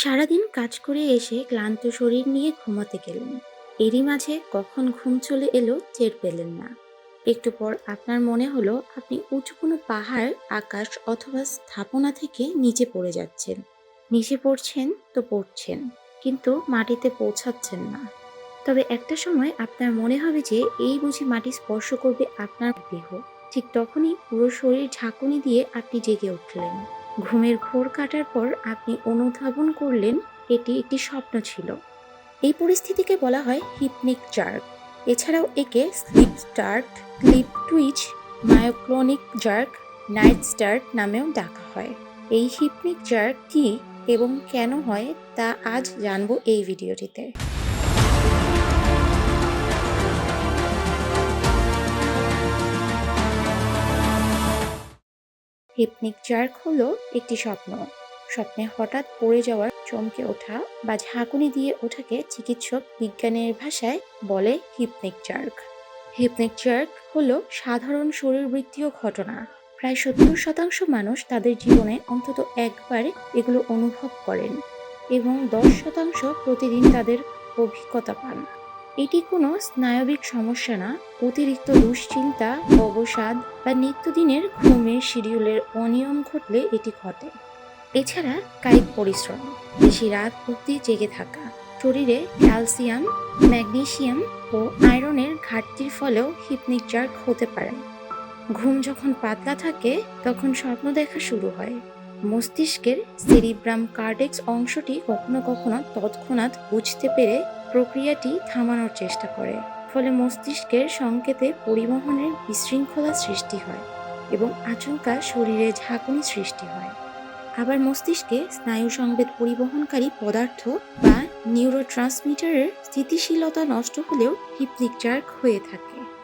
সারাদিন কাজ করে এসে ক্লান্ত শরীর নিয়ে ঘুমাতে গেলেন এরই মাঝে কখন ঘুম চলে এলো টের পেলেন না। একটু পর আপনার মনে হলো আপনি উঁচু কোনো পাহাড়, আকাশ অথবা স্থাপনা থেকে নিচে পড়ে যাচ্ছেন। নিচে পড়ছেন তো পড়ছেন, কিন্তু মাটিতে পৌঁছাচ্ছেন না। তবে একটা সময় আপনার মনে হবে যে এই বুঝি মাটি স্পর্শ করবে আপনার দেহ। ঠিক তখনই পুরো শরীর ঝাঁকুনি দিয়ে আপনি জেগে উঠলেন। ঘুমের ঘোর কাটার পর আপনি অনুধাবন করলেন, এটি একটি স্বপ্ন ছিল। এই পরিস্থিতিকে বলা হয় হিপনিক জার্ক। এছাড়াও একে sleep start sleep twitch, myoclonic jerk, night start নামেও ডাকা হয়। এই হিপনিক জার্ক কি এবং কেন হয় তা আজ জানব এই ভিডিওটিতে। হিপনিক জার্ক হলো একটি স্বপ্ন। স্বপ্নে হঠাৎ পড়ে যাওয়ার চমকে ওঠা বা ঝাঁকুনি দিয়ে ওঠাকে চিকিৎসক বিজ্ঞানের ভাষায় বলে হিপনিক জার্ক হিপনিক জার্ক হলো সাধারণ শরীরবৃত্তীয় ঘটনা। প্রায় সত্তর শতাংশ মানুষ তাদের জীবনে অন্তত একবার এগুলো অনুভব করেন এবং দশ শতাংশ প্রতিদিন তাদের অভিজ্ঞতা পান। এটি কোনো স্নায়বিক সমস্যা না, অতিরিক্ত দুশ্চিন্তা, অবসাদ বা নিত্যদিনের ঘুমের শিডিউলের অনিয়ম ঘটলে এটি ঘটে। এছাড়া কায়িক পরিশ্রম, বেশি রাত অবধি জেগে থাকা, শরীরে ক্যালসিয়াম, ম্যাগনেসিয়াম ও আয়রনের ঘাটতির ফলেও হিপনিক জার্ক হতে পারে। ঘুম যখন পাতলা থাকে, তখন স্বপ্ন দেখা শুরু হয়। মস্তিষ্কের সেরিব্রাম কার্ডেক্স অংশটি কখনো কখনো তৎক্ষণাৎ বুঝতে পেরে প্রক্রিয়াটি থামানোর চেষ্টা করে, ফলে মস্তিষ্কের সংকেতে পরিবহনের বিশৃঙ্খলা সৃষ্টি হয় এবং আচমকা শরীরে ঝাঁকুনি সৃষ্টি হয়। আবার মস্তিষ্কে স্নায়ু সংবেদ পরিবহনকারী পদার্থ বা নিউরোট্রান্সমিটারের স্থিতিশীলতা নষ্ট হলেও হিপনিক জার্ক হয়ে থাকে।